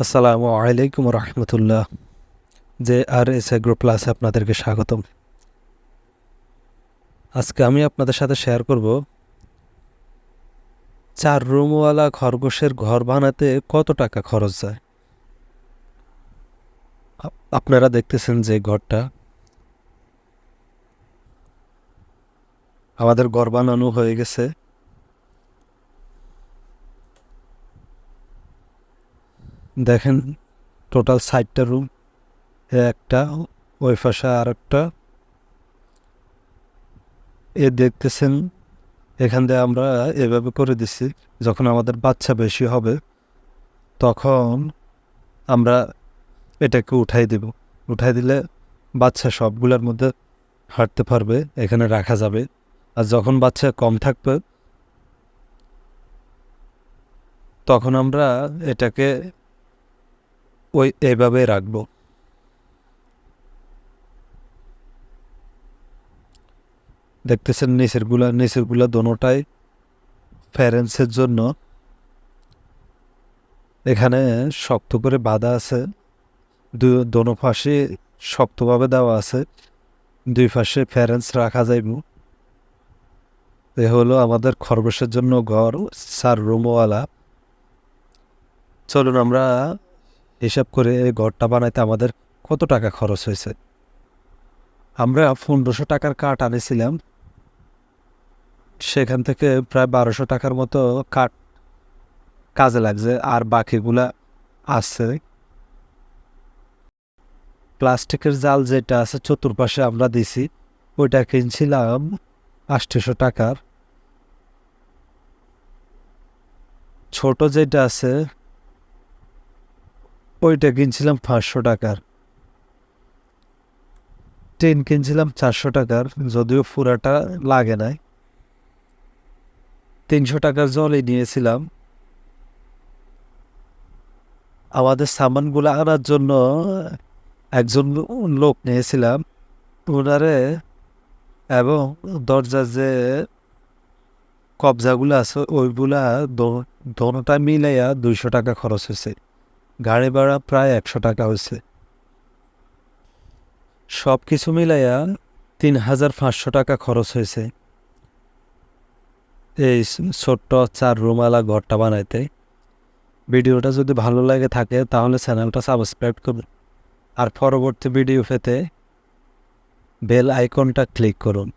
আসসালামু আলাইকুম রহমতুল্লাহ। যে আর এস এগ্রো প্লাসে আপনাদেরকে স্বাগতম। আজকে আমি আপনাদের সাথে শেয়ার করব, চার রুমওয়ালা খরগোশের ঘর বানাতে কত টাকা খরচ যায়? আপ- আপনারা দেখতেছেন যে ঘরটা। আমাদের ঘর বানানো হয়ে গেছে। দেখেন টোটাল ষাটটা রুম একটা, ওই পাশে আর একটা এ দেখতেছেন, এখান দিয়ে আমরা এভাবে করে দিছি, যখন আমাদের বাচ্চা বেশি হবে, তখন আমরা এটাকে উঠাই দেব। উঠাই দিলে বাচ্চা সবগুলোর মধ্যে হাঁটতে পারবে, এখানে রাখা যাবে। আর যখন বাচ্চা কম থাকবে, তখন আমরা এটাকে ওই এইভাবে রাখব। দেখতেছেন নিচেরগুলা নিচেরগুলা দোনোটাই ফ্যারেন্সের জন্য। এখানে শক্ত করে বাঁধা আছে। দুই দোনো পাশে শক্তভাবে দেওয়া আছে। দুই পাশে ফ্যারেন্স রাখা যাইব। এ হলো আমাদের খরগোশের জন্য ঘর চার রুমওয়ালা। চলুন আমরা হিসাব করে এই ঘরটা বানাইতে আমাদের কত টাকা খরচ হয়েছে? আমরা পনেরোশো টাকার কাঠ আনেছিলাম। সেখান থেকে প্রায় বারোশো টাকার মতো কাঠ কাজে লাগছে, আর বাকিগুলা আছে। প্লাস্টিকের জাল যেটা আছে চতুর্পাশে আমরা দিছি, ওইটা কিনছিলাম আটশোশো টাকার। ছোট যেটা আছে ওইটা কিনছিলাম পাঁচশো টাকার। টিন কিনছিলাম চারশো টাকার, যদিও পুরাটা লাগে নাই। তিনশো টাকার জলই নিয়েছিলাম। আমাদের সামানগুলো আনার জন্য একজন লোক নিয়েছিলাম। ওনারে এবং দরজার যে কবজাগুলো আছে, ওইগুলা দোনোটা মিলাইয়া দুইশো টাকা খরচ হয়েছে। গাড়ি ভাড়া প্রায় একশো টাকা হয়েছে। সব কিছু মিলাইয়া তিন হাজার পাঁচশো টাকা খরচ হয়েছে। এই ছোট্ট চার রুমালা ঘরটা বানাইতে। ভিডিওটা যদি ভালো লাগে থাকে, তাহলে চ্যানেলটা সাবস্ক্রাইব করুন। আর পরবর্তী ভিডিও পেতে বেল আইকনটা ক্লিক করুন।